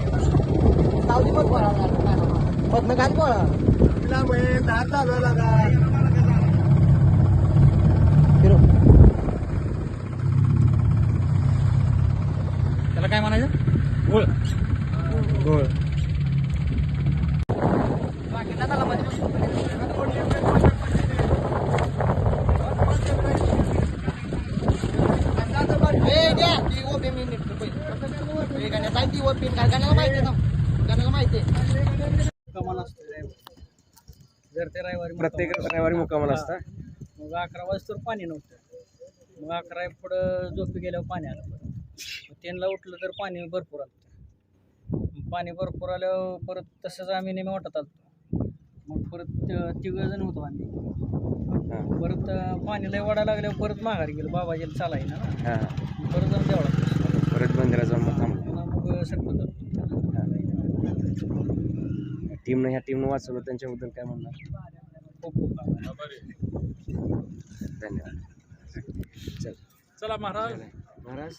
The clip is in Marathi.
सावली मग पळा मधनं घाल पळा फिरो त्याला काय म्हणायचं गोळ गोळ ए, मी निघतो पहिले. ए, गाण्यात आहे ती ओबी. काय गाण्याला माहिती आहे ना? गाण्याला माहिती आहे. कमाल असतो जर ते रविवारी प्रत्येक रविवारी मुक्कामाला असता मग अकरा वाजता पाणी नव्हतं मग अकरा पुढं झोपी गेल्यावर पाणी आलं त्यांना उठलं तर पाणी भरपूर आलं पाणी भरपूर आल्यावर परत तसंच आम्ही नेहमी वाटत आलो मग परत तिघ जण होतो आम्ही परत पाणी लय वाढायला लागल्यावर परत माघारी गेलो बाबाजीला चालाय ना हा परत जाऊन परत टीमनं ह्या टीमनं वाचवलं त्यांच्याबद्दल काय म्हणणार? खूप खूप आभार. धन्यवाद. चल. चला महाराज. महाराज?